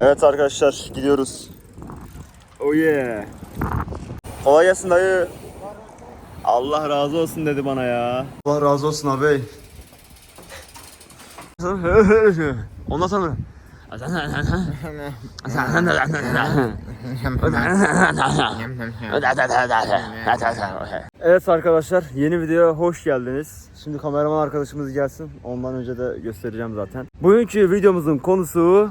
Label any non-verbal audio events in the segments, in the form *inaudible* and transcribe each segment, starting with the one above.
Evet arkadaşlar gidiyoruz. Oh yeah. Kolay gelsin dayı. Allah razı olsun dedi bana ya. Allah razı olsun abi. *laughs* Ondan sonra Evet arkadaşlar yeni videoya hoş geldiniz. Şimdi kameraman arkadaşımız gelsin. Ondan önce de göstereceğim zaten. Bugünkü videomuzun konusu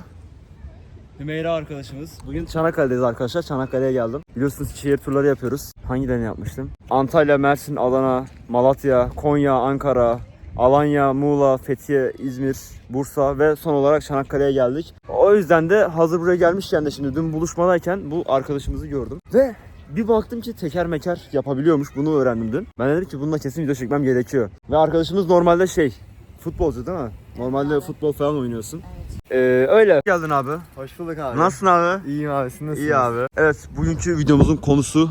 Hümeyra arkadaşımız. Bugün Çanakkale'deyiz arkadaşlar. Çanakkale'ye geldim. Biliyorsunuz şehir turları yapıyoruz. Hangilerini yapmıştım? Antalya, Mersin, Adana, Malatya, Konya, Ankara, Alanya, Muğla, Fethiye, İzmir, Bursa ve son olarak Çanakkale'ye geldik. O yüzden de hazır buraya gelmişken de şimdi dün buluşmadayken bu arkadaşımızı gördüm. Ve bir baktım ki teker meker yapabiliyormuş. Bunu öğrendim dün. Ben dedim ki bununla kesin video çekmem gerekiyor. Ve arkadaşımız normalde şey futbolcu değil mi? Normalde futbol falan oynuyorsun. Ee, öyle. Geldin abi. Hoş bulduk abi. Nasılsın abi? İyiyim abi siz nasılsınız? İyi abi. Evet bugünkü videomuzun konusu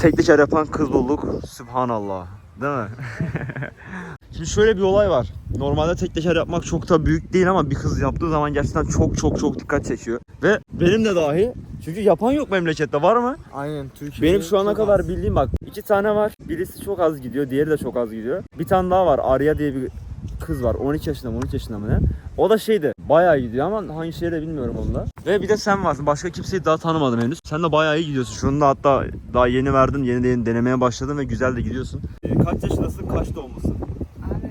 tek teker yapan kız bulduk. Sübhanallah. Değil mi? *laughs* Şimdi şöyle bir olay var. Normalde tek teker yapmak çok da büyük değil ama bir kız yaptığı zaman gerçekten çok çok çok dikkat çekiyor. Ve benim de dahi çünkü yapan yok memlekette var mı? Aynen Türkiye'de. Benim şu ana kadar az. bildiğim bak iki tane var. Birisi çok az gidiyor, diğeri de çok az gidiyor. Bir tane daha var. Arya diye bir kız var. 12 yaşında mı 13 yaşında mı ne? O da şeydi. Bayağı gidiyor ama hangi şehirde bilmiyorum onu da. Ve bir de sen varsın. Başka kimseyi daha tanımadım henüz. Sen de bayağı iyi gidiyorsun. Şunu da hatta daha yeni verdin. Yeni de yeni denemeye başladın ve güzel de gidiyorsun. Ee, kaç yaşındasın? Kaç doğumlusun? Abi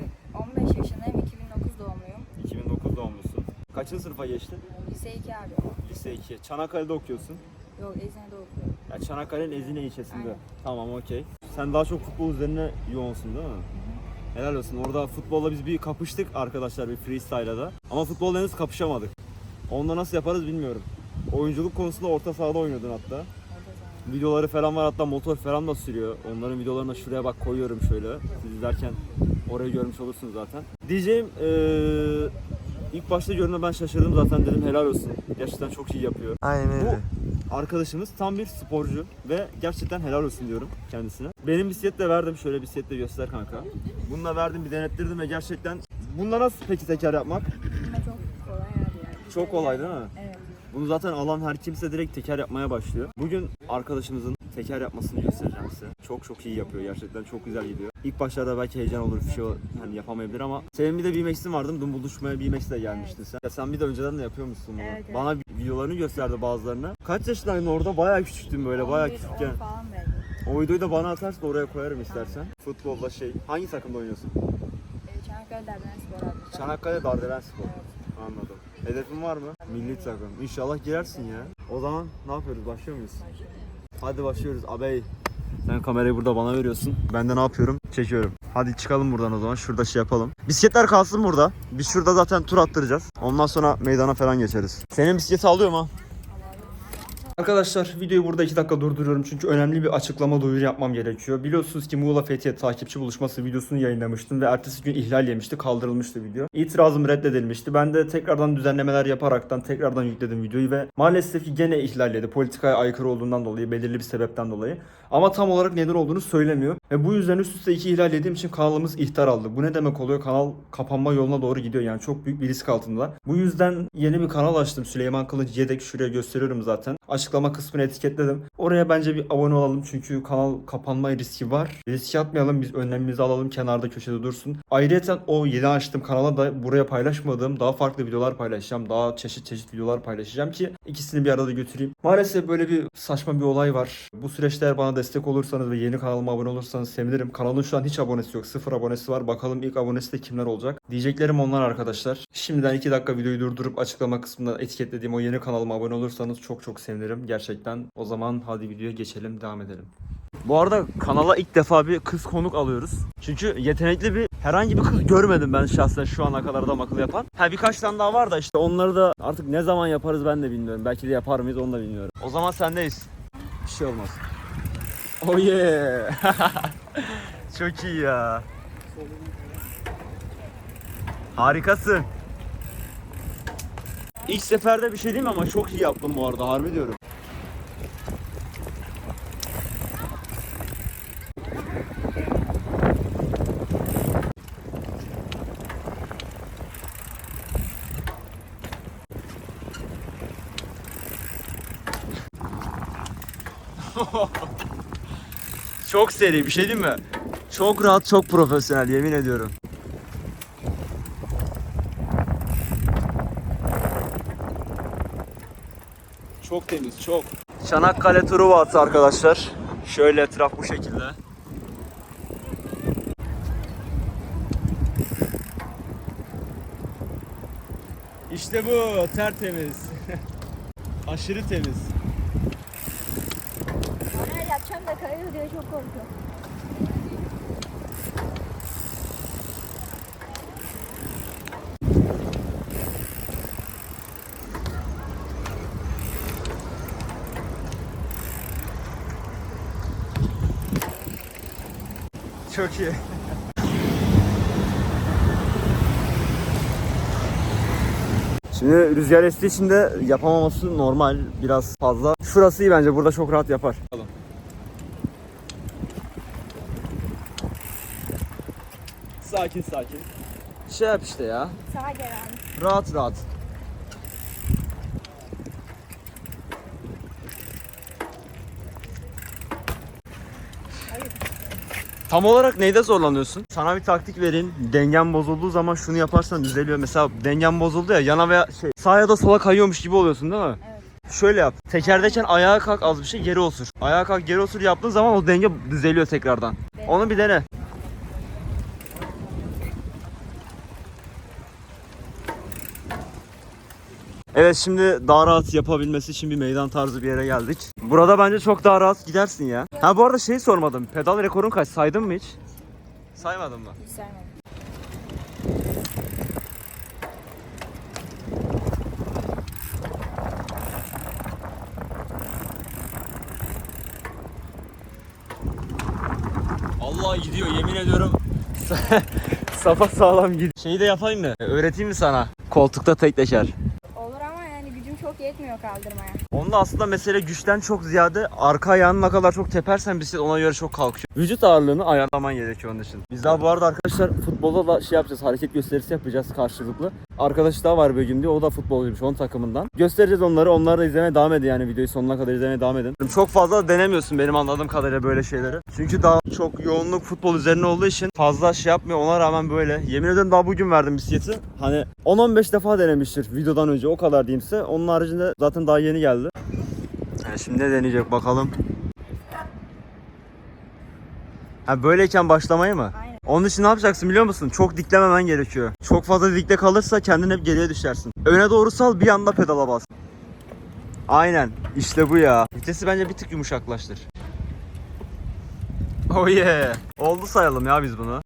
15 yaşındayım, 2009 doğumluyum. 2009 doğumlusun. Kaçıncı sınıfa geçtin? Lise 2 abi. Lise 2. Çanakkale'de okuyorsun. Yok Ezine'de okuyorum. Ya Çanakkale'nin Ezine ilçesinde. Aynen. Tamam okey. Sen daha çok futbol üzerine yoğunsun değil mi? Helal olsun. Orada futbolla biz bir kapıştık arkadaşlar bir freestyle'da da. Ama futbolda henüz kapışamadık. Onda nasıl yaparız bilmiyorum. Oyunculuk konusunda orta sahada oynuyordun hatta. Videoları falan var hatta motor falan da sürüyor. Onların videolarını da şuraya bak koyuyorum şöyle. Siz izlerken orayı görmüş olursunuz zaten. Diyeceğim eee ilk başta gördüğümde ben şaşırdım zaten dedim helal olsun. Gerçekten çok iyi yapıyor. Aynen öyle. Arkadaşımız tam bir sporcu ve gerçekten helal olsun diyorum kendisine. Benim bisiklet de verdim. Şöyle bisiklet de göster kanka. Bununla verdim bir denettirdim ve gerçekten Bunda nasıl peki teker yapmak? Çok kolay yani. Çok kolay değil mi? Evet. Bunu zaten alan her kimse direkt teker yapmaya başlıyor. Bugün arkadaşımızın teker yapmasını göstereceğim size. Çok çok iyi yapıyor gerçekten çok güzel gidiyor. İlk başlarda belki heyecan olur bir şey hani yapamayabilir ama senin bir de BMX'in vardı. Dün buluşmaya BMX'le gelmiştin sen. Ya sen bir de önceden de yapıyormuşsun bunu. Evet, evet. Bana videolarını gösterdi bazılarını. Kaç yaşındaydın orada? Bayağı küçüktün böyle bayağı 11, küçükken. 10 falan belki. O videoyu da bana atarsın oraya koyarım istersen. Futbolda şey. Hangi takımda oynuyorsun? Ee, Çanakkale Derbiden Spor abi. Çanakkale Dardelen Spor. Evet. Anladım. Hedefin var mı? Milli takım. İnşallah girersin ya. O zaman ne yapıyoruz? Başlıyor muyuz? Hadi başlıyoruz abey. Sen kamerayı burada bana veriyorsun. Ben de ne yapıyorum? Çekiyorum. Hadi çıkalım buradan o zaman. Şurada şey yapalım. Bisikletler kalsın burada. Biz şurada zaten tur attıracağız. Ondan sonra meydana falan geçeriz. Senin bisikleti alıyorum ha. Arkadaşlar videoyu burada 2 dakika durduruyorum çünkü önemli bir açıklama duyuru yapmam gerekiyor. Biliyorsunuz ki Muğla Fethiye takipçi buluşması videosunu yayınlamıştım ve ertesi gün ihlal yemişti, kaldırılmıştı video. İtirazım reddedilmişti. Ben de tekrardan düzenlemeler yaparaktan tekrardan yükledim videoyu ve maalesef ki gene ihlal yedi. Politikaya aykırı olduğundan dolayı, belirli bir sebepten dolayı. Ama tam olarak neden olduğunu söylemiyor. Ve bu yüzden üst üste iki ihlal yediğim için kanalımız ihtar aldı. Bu ne demek oluyor? Kanal kapanma yoluna doğru gidiyor. Yani çok büyük bir risk altında. Bu yüzden yeni bir kanal açtım. Süleyman Kılıç Yedek şuraya gösteriyorum zaten. Açıklama kısmını etiketledim. Oraya bence bir abone olalım çünkü kanal kapanma riski var. Riski atmayalım biz önlemimizi alalım kenarda köşede dursun. Ayrıca o yeni açtığım kanala da buraya paylaşmadığım daha farklı videolar paylaşacağım. Daha çeşit çeşit videolar paylaşacağım ki ikisini bir arada götüreyim. Maalesef böyle bir saçma bir olay var. Bu süreçte eğer bana destek olursanız ve yeni kanalıma abone olursanız sevinirim. Kanalın şu an hiç abonesi yok. Sıfır abonesi var. Bakalım ilk abonesi de kimler olacak. Diyeceklerim onlar arkadaşlar. Şimdiden 2 dakika videoyu durdurup açıklama kısmında etiketlediğim o yeni kanalıma abone olursanız çok çok sevinirim. Gerçekten o zaman hadi videoya geçelim devam edelim. Bu arada kanala ilk defa bir kız konuk alıyoruz. Çünkü yetenekli bir herhangi bir kız görmedim ben şahsen şu ana kadar da akıl yapan. Ha birkaç tane daha var da işte onları da artık ne zaman yaparız ben de bilmiyorum. Belki de yapar mıyız onu da bilmiyorum. O zaman sendeyiz. Bir şey olmaz. Oh yeah. *laughs* Çok iyi ya. Harikasın. İlk seferde bir şey değil mi ama çok iyi yaptım bu arada harbi diyorum. Çok seri bir şey değil mi? Çok rahat, çok profesyonel yemin ediyorum. Çok temiz, çok. Çanakkale turu vatı arkadaşlar. Şöyle etraf bu şekilde. İşte bu, tertemiz. *laughs* Aşırı temiz. Yapacağım da kayıyor diye çok korkuyorum. Çok iyi. Şimdi rüzgar estiği için de yapamaması normal biraz fazla. Şurası iyi bence burada çok rahat yapar. Sakin sakin. Şey yap işte ya. Sağa gel abi. Rahat rahat. Tam olarak neyde zorlanıyorsun? Sana bir taktik vereyim. Dengen bozulduğu zaman şunu yaparsan düzeliyor. Mesela dengen bozuldu ya yana veya şey sağa ya da sola kayıyormuş gibi oluyorsun değil mi? Evet. Şöyle yap. Tekerdeyken ayağa kalk az bir şey geri osur. Ayağa kalk geri osur yaptığın zaman o denge düzeliyor tekrardan. Onu bir dene. Evet şimdi daha rahat yapabilmesi için bir meydan tarzı bir yere geldik. Burada bence çok daha rahat gidersin ya. Ha bu arada şeyi sormadım. Pedal rekorun kaç? Saydın mı hiç? Saymadın mı? Hiç sevmedim. Allah gidiyor yemin ediyorum. *laughs* Safa sağlam gidiyor. Şeyi de yapayım mı? Öğreteyim mi sana? Koltukta tek teker. Olur ama yani gücüm çok yetmiyor kaldırmaya. Onda aslında mesele güçten çok ziyade arka ayağınla kadar çok tepersen bisiklet ona göre çok kalkıyor. Vücut ağırlığını ayarlaman gerekiyor onun için. Biz daha bu arada arkadaşlar futbolda da şey yapacağız. Hareket gösterisi yapacağız karşılıklı. Arkadaş daha var Begüm diye. O da futbolcuymuş onun takımından. Göstereceğiz onları. Onları da izlemeye devam edin yani videoyu sonuna kadar izlemeye devam edin. Çok fazla denemiyorsun benim anladığım kadarıyla böyle şeyleri. Çünkü daha çok yoğunluk futbol üzerine olduğu için fazla şey yapmıyor. Ona rağmen böyle. Yemin ederim daha bugün verdim bisikleti. Hani 10-15 defa denemiştir videodan önce o kadar diyeyim size. Onun haricinde zaten daha yeni geldi. Yani şimdi ne deneyecek bakalım. Ha böyleyken başlamayı mı? Aynen. Onun için ne yapacaksın biliyor musun? Çok diklememen gerekiyor. Çok fazla dikte kalırsa kendin hep geriye düşersin. Öne doğru sal bir anda pedala bas. Aynen. İşte bu ya. Vitesi bence bir tık yumuşaklaştır. Oh yeah. Oldu sayalım ya biz bunu.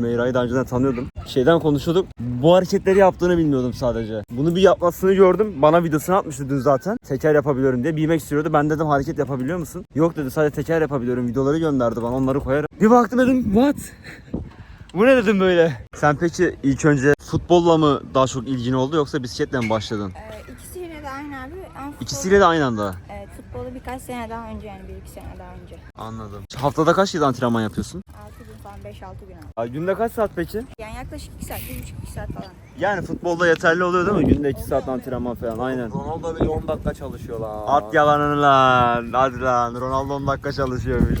Meyra'yı daha önceden tanıyordum. Şeyden konuşuyorduk. Bu hareketleri yaptığını bilmiyordum sadece. Bunu bir yapmasını gördüm. Bana videosunu atmıştı dün zaten. Teker yapabiliyorum diye. BMX sürüyordu. Ben dedim hareket yapabiliyor musun? Yok dedi sadece teker yapabiliyorum. Videoları gönderdi bana. Onları koyarım. Bir baktım dedim what? Bu ne dedim böyle? Sen peki ilk önce futbolla mı daha çok ilgin oldu yoksa bisikletle mi başladın? Ee, ikisiyle de aynı abi. Ama futbol- İkisiyle de aynı anda. Evet futbolu birkaç sene daha önce yani bir iki sene daha önce. Anladım. Haftada kaç kez antrenman yapıyorsun? 6 gün falan 5-6 gün. Ay, günde kaç saat peki? Yani yaklaşık 2 saat, 1,5-2 saat falan. Yani futbolda yeterli oluyor değil mi? Günde 2 saat antrenman falan aynen. Ronaldo bile 10 dakika çalışıyor lan. At yalanını lan. Hadi lan. Ronaldo 10 dakika çalışıyormuş. *laughs*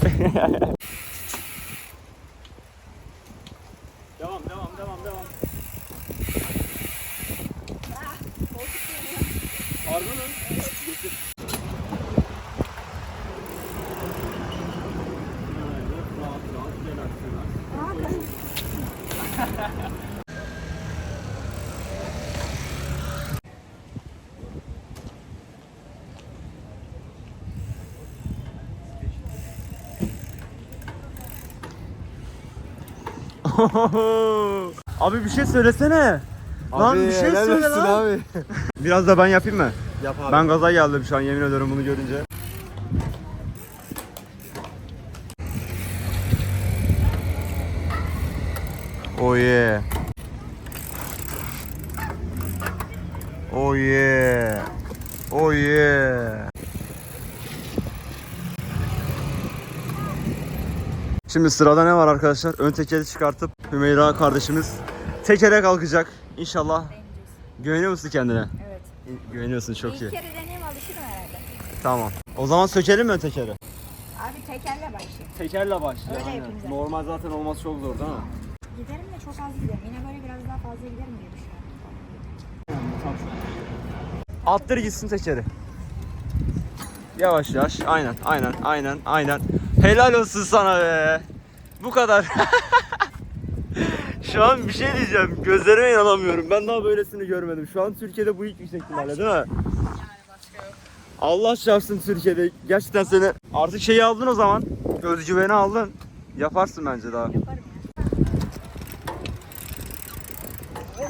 devam devam devam devam. Harbi mi? Getir. Rahat rahat relax relax. Abi bir şey söylesene. Lan bir şey helal söyle olsun lan. abi. Biraz da ben yapayım mı? Yap abi. Ben gaza geldim şu an yemin ediyorum bunu görünce. Oh yeah. Oh yeah. Oh yeah. Şimdi sırada ne var arkadaşlar? Ön tekeri çıkartıp Hümeyra kardeşimiz tekere kalkacak. İnşallah güveniyor musun kendine? Evet. Güveniyorsun çok iyi. Bir kere deneyim alışırım herhalde. Tamam. O zaman sökelim mi ön tekeri? Abi tekerle başlayayım. Tekerle başlıyor. Öyle aynen. yapayım. Normal zaten olması çok zor değil mi? Giderim de çok az giderim. Yine böyle biraz daha fazla giderim diye düşünüyorum. Attır gitsin tekeri. Yavaş yavaş. Aynen, aynen, aynen, aynen. Helal olsun sana be. Bu kadar. *laughs* Şu an bir şey diyeceğim. Gözlerime inanamıyorum. Ben daha böylesini görmedim. Şu an Türkiye'de bu ilk yüksek ihtimalle değil mi? Allah çarpsın Türkiye'de. Gerçekten seni artık şeyi aldın o zaman. Özgüveni aldın. Yaparsın bence daha. Yaparım ya.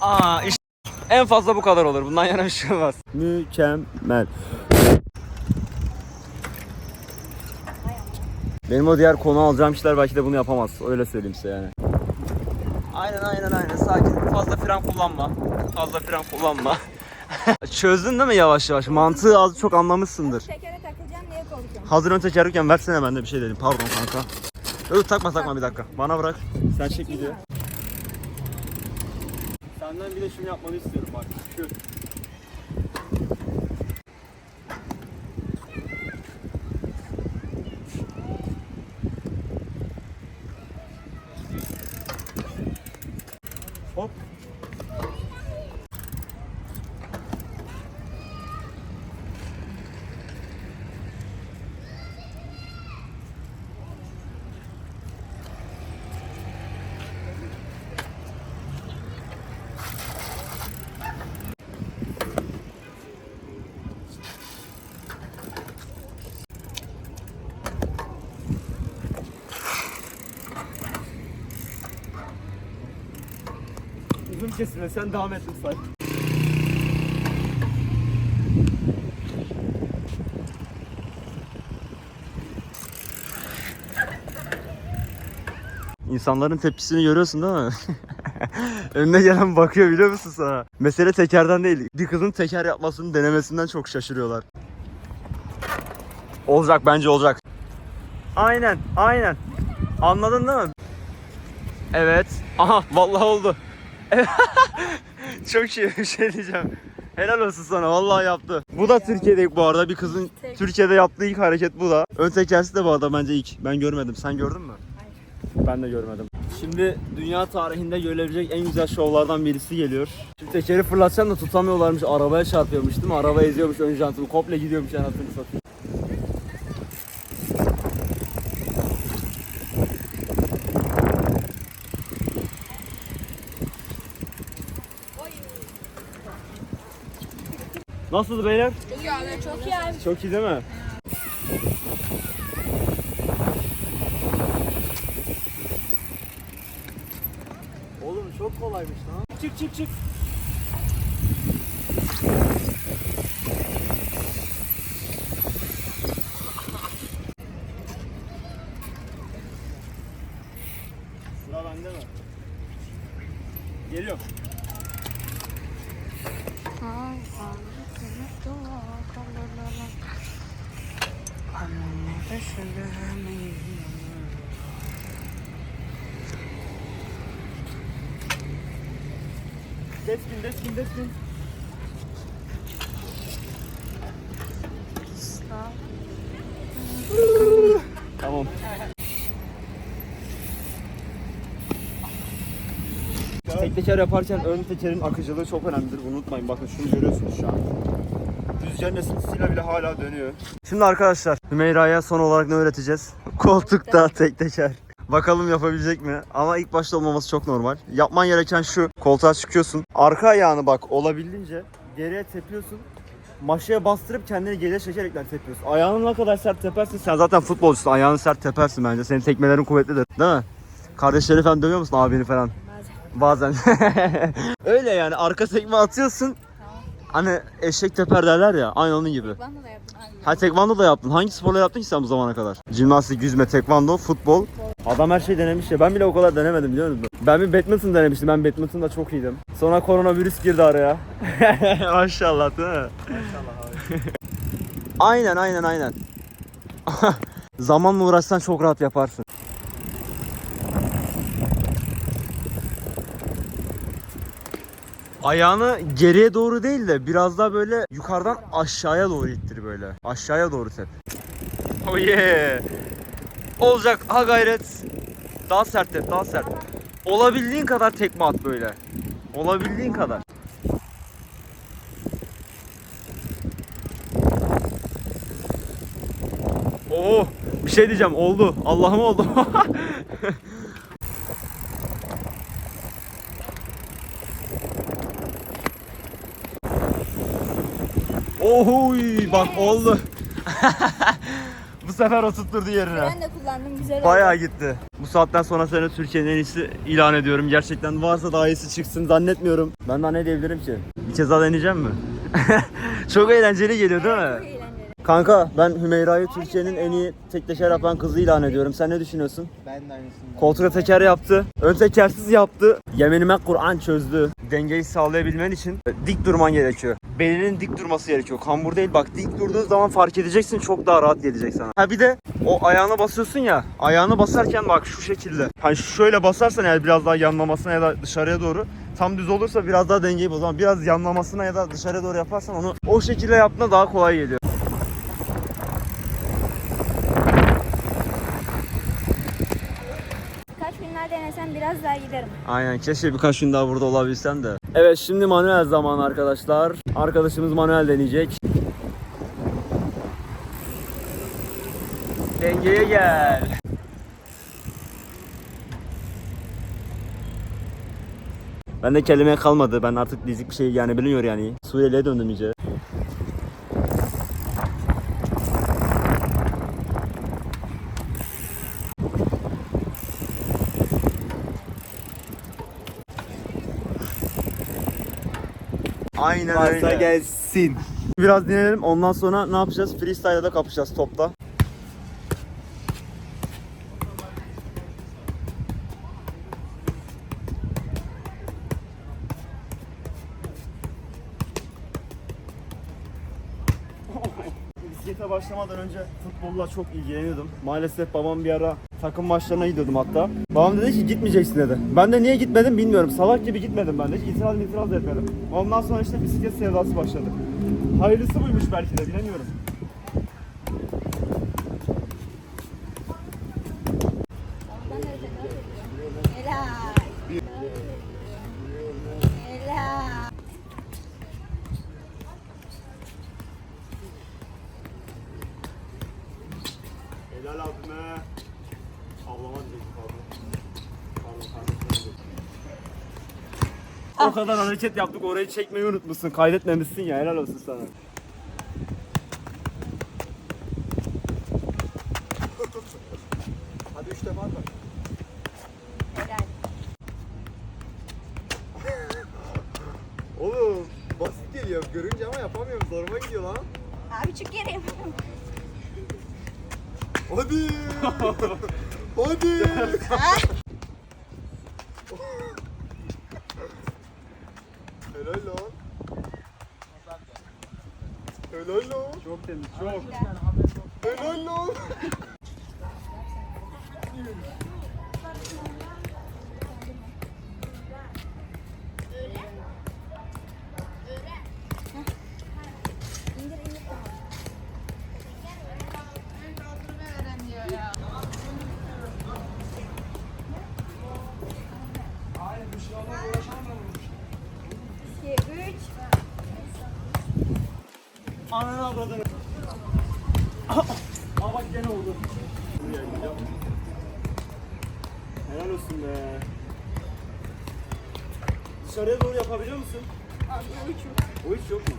Aa işte en fazla bu kadar olur. Bundan yana bir şey olmaz. Mükemmel. Benim o diğer konu alacağım kişiler belki de bunu yapamaz. Öyle söyleyeyim size yani. Aynen aynen aynen. Sakin. Fazla fren kullanma. Fazla fren kullanma. *laughs* Çözdün değil mi yavaş yavaş? Mantığı az çok anlamışsındır. Tekere takılacağım diye korkuyorum. Hazır ön tekerrüken versene ben de bir şey dedim. Pardon kanka. Yok takma takma bir dakika. Bana bırak. Sen çek video. Senden bir de şunu yapmanı istiyorum bak. Şu. Uzun kesme sen devam et lütfen. İnsanların tepkisini görüyorsun değil mi? *laughs* Önüne gelen bakıyor biliyor musun sana? Mesele tekerden değil. Bir kızın teker yapmasını denemesinden çok şaşırıyorlar. Olacak bence olacak. Aynen, aynen. Anladın değil mi? Evet. Aha vallahi oldu. *laughs* Çok iyi bir şey diyeceğim. Helal olsun sana vallahi yaptı. Bu da Türkiye'de bu arada bir kızın Türkiye'de yaptığı ilk hareket bu da. Ön tekersi de bu arada bence ilk. Ben görmedim. Sen gördün mü? Ben de görmedim. Şimdi dünya tarihinde görülebilecek en güzel şovlardan birisi geliyor. Şimdi tekeri fırlatacağım da tutamıyorlarmış. Arabaya çarpıyormuş değil mi? Araba eziyormuş ön jantını. Komple gidiyormuş anasını satayım. Nasıldı beyler? Çok iyi abi. Çok iyi abi. Çok iyi değil mi? Oğlum çok kolaymış lan. Çık çık çık. Sıra bende mi? Geliyor. Deskin deskin deskin. Tamam. Tek teker yaparken ön tekerin akıcılığı çok önemlidir. Unutmayın bakın şunu görüyorsunuz şu an. Rüzgarın esintisiyle bile hala dönüyor. Şimdi arkadaşlar Hümeyra'ya son olarak ne öğreteceğiz? *laughs* Koltukta tek teker. Bakalım yapabilecek mi? Ama ilk başta olmaması çok normal. Yapman gereken şu. Koltuğa çıkıyorsun. Arka ayağını bak olabildiğince geriye tepiyorsun. Maşaya bastırıp kendini geriye çekerekten tepiyorsun. Ayağını ne kadar sert tepersin sen zaten futbolcusun. Ayağını sert tepersin bence. Senin tekmelerin kuvvetlidir. Değil mi? Kardeşleri falan dövüyor musun abini falan? Bazen. Bazen. *laughs* Öyle yani arka tekme atıyorsun. Hani eşek teper derler ya aynı onun gibi. Bana da yaptın abi. Ha tekvando da yaptın. Hangi sporla yaptın ki sen bu zamana kadar? Jimnastik, yüzme, tekvando, futbol. Adam her şey denemiş ya. Ben bile o kadar denemedim biliyor musun? Ben bir badminton denemiştim. Ben badminton'da çok iyiydim. Sonra koronavirüs girdi araya. *laughs* Maşallah değil mi? Maşallah abi. aynen aynen aynen. *laughs* Zamanla uğraşsan çok rahat yaparsın. Ayağını geriye doğru değil de biraz daha böyle yukarıdan aşağıya doğru ittir böyle. Aşağıya doğru tep. Oh yeah. Olacak ha gayret. Daha sert tep daha sert. Olabildiğin kadar tekme at böyle. Olabildiğin kadar. Oo, bir şey diyeceğim oldu. Allah'ım oldu. *laughs* Ohoy bak oldu. *laughs* Bu sefer oturtturdu yerine. Ben de kullandım güzel oldu. Bayağı gitti. Bu saatten sonra seni Türkiye'nin en iyisi ilan ediyorum. Gerçekten varsa daha iyisi çıksın zannetmiyorum. Ben daha ne diyebilirim ki? Bir kez daha deneyeceğim mi? *laughs* Çok eğlenceli geliyor değil mi? Kanka ben Hümeyra'yı Türkiye'nin en iyi tek teker yapan kızı ilan ediyorum. Sen ne düşünüyorsun? Ben de aynısını. Koltuğa teker yaptı. Ön tekersiz yaptı. Yeminime Kur'an çözdü. Dengeyi sağlayabilmen için dik durman gerekiyor. Belinin dik durması gerekiyor. Kambur değil bak dik durduğun zaman fark edeceksin çok daha rahat gelecek sana. Ha bir de o ayağına basıyorsun ya. Ayağını basarken bak şu şekilde. Hani şöyle basarsan eğer biraz daha yanlamasına ya da dışarıya doğru tam düz olursa biraz daha dengeyi boz ama biraz yanlamasına ya da dışarıya doğru yaparsan onu o şekilde yaptığında daha kolay geliyor. Kaç gün daha daha giderim. Aynen keşke birkaç gün daha burada olabilsem de. Evet şimdi manuel zaman arkadaşlar. Arkadaşımız manuel deneyecek. Dengeye gel. Ben de kelime kalmadı. Ben artık diyecek bir şey yani bilmiyor yani. Suriyeli'ye döndüm iyice. Aynen Varsa gelsin. Biraz dinleyelim. Ondan sonra ne yapacağız? Freestyle'da kapışacağız topta. Futbolla çok ilgileniyordum. Maalesef babam bir ara takım maçlarına gidiyordum hatta. Babam dedi ki gitmeyeceksin dedi. Ben de niye gitmedim bilmiyorum. Salak gibi gitmedim ben de. Hiç itiraz itiraz etmedim. Ondan sonra işte bisiklet sevdası başladı. Hayırlısı buymuş belki de bilemiyorum. Helal. Helal. Helal abime. Avlama diyecektik abi. Pardon kardeşim. O kadar hareket yaptık orayı çekmeyi unutmuşsun. Kaydetmemişsin ya helal olsun sana. Hadi üç defa bak. Helal. Oğlum basit geliyor görünce ama yapamıyorum zoruma gidiyor lan. Abi çık yere Hadi. *laughs* Hadi. Helal lan. Helal lan. Çok Dışarıya doğru yapabiliyor musun? Abi o hiç yok. O hiç yok mu?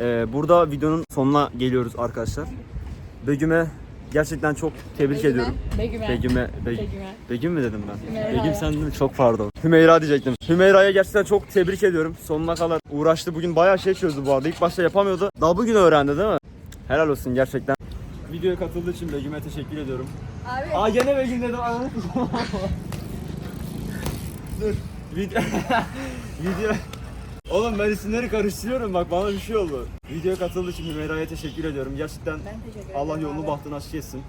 Ee, burada videonun sonuna geliyoruz arkadaşlar. Begüm'e gerçekten çok tebrik ediyorum. Begüm'e. Begüm'e, Be- Begüm'e. Begüm mü dedim ben? Begüm sen mi? Çok pardon. Hümeyra diyecektim. Hümeyra'ya gerçekten çok tebrik ediyorum. Sonuna kadar uğraştı. Bugün bayağı şey çözdü bu arada. İlk başta yapamıyordu. Daha bugün öğrendi değil mi? Helal olsun gerçekten. videoya katıldığı için Begüm'e teşekkür ediyorum. Abi Aa gene Begüm dedim *laughs* Dur. *laughs* Video... Video... Oğlum ben isimleri karıştırıyorum bak bana bir şey oldu. Videoya katıldığı için Hümeyra'ya teşekkür ediyorum. Gerçekten teşekkür ederim. Allah yolunu abi. bahtını açık etsin.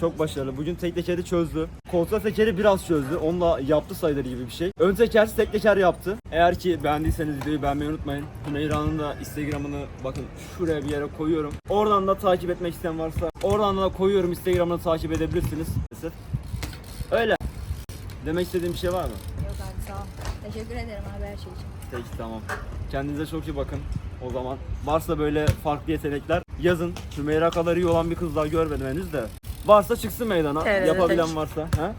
Çok başarılı. Bugün tek tekeri çözdü. Kontrol tekeri biraz çözdü. Onunla yaptı sayılır gibi bir şey. Ön tekersiz tek teker yaptı. Eğer ki beğendiyseniz videoyu beğenmeyi unutmayın. Hümeyra'nın da Instagram'ını bakın şuraya bir yere koyuyorum. Oradan da takip etmek isteyen varsa oradan da koyuyorum. Instagram'ını takip edebilirsiniz. Öyle. Demek istediğim bir şey var mı? Yok abi sağ ol. Teşekkür ederim abi her şey için. Peki tamam. Kendinize çok iyi bakın. O zaman varsa böyle farklı yetenekler yazın. Hümeyra kadar iyi olan bir kız daha görmedim henüz de. Varsa çıksın meydana. Evet, Yapabilen tek. varsa. He?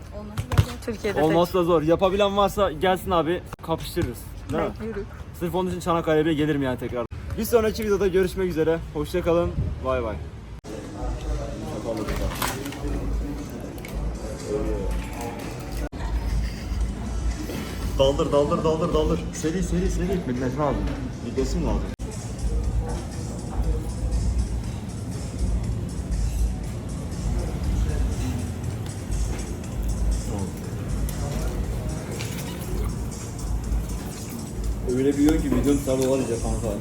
Türkiye'de. Olmazsa zor. Yapabilen varsa gelsin abi kapıştırırız. Değil mi? Bekliyoruz. Sırf onun için Çanakkale'ye bile gelirim yani tekrar. Bir sonraki videoda görüşmek üzere. Hoşçakalın. Bay bay. Daldır daldır daldır daldır. Seri seri seri. Bilmesi lazım. Videosu mu lazım? Öyle büyüyor ki videonun tabi olacak kanka. *laughs*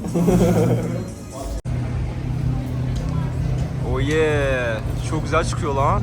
oh yeah. Çok güzel çıkıyor lan.